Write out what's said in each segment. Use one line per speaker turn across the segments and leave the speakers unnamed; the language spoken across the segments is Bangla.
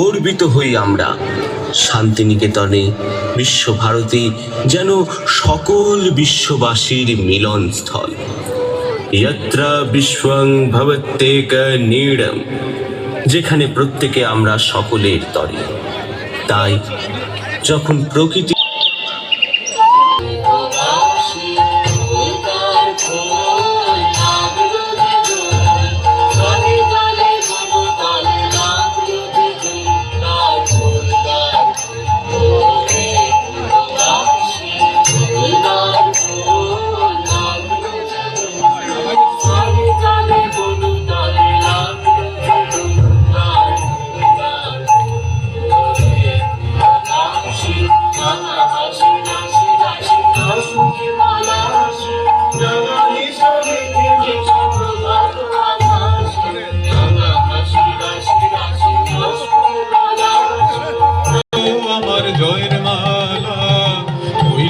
গর্বিত হই আমরা। শান্তিনিকেতনে বিশ্বভারতী যেন সকল বিশ্ববাসীর মিলনস্থল। যত্র বিশ্বং ভবত্যেক নীড়ম, যেখানে প্রত্যেকে আমরা সকলের তরে। তাই যখন প্রকৃতি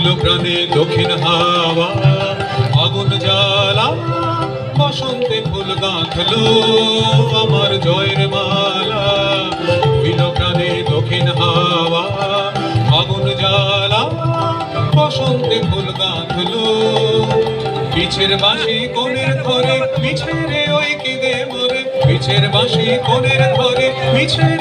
হইল প্রাণে দক্ষিণ হাওয়া। আগুন জ্বালা, বসন্তে ফুল গাঁথলো আমার জয়ের মালা। হইল প্রাণে দক্ষিণ হাওয়া, আগুন জ্বালা, বসন্তে ফুল গাঁথলো। পিছের বাঁশি কোণের ধরে, পিছের ওই কি দে মরে? পিছের বাঁশি কোণের ধরে, পিছের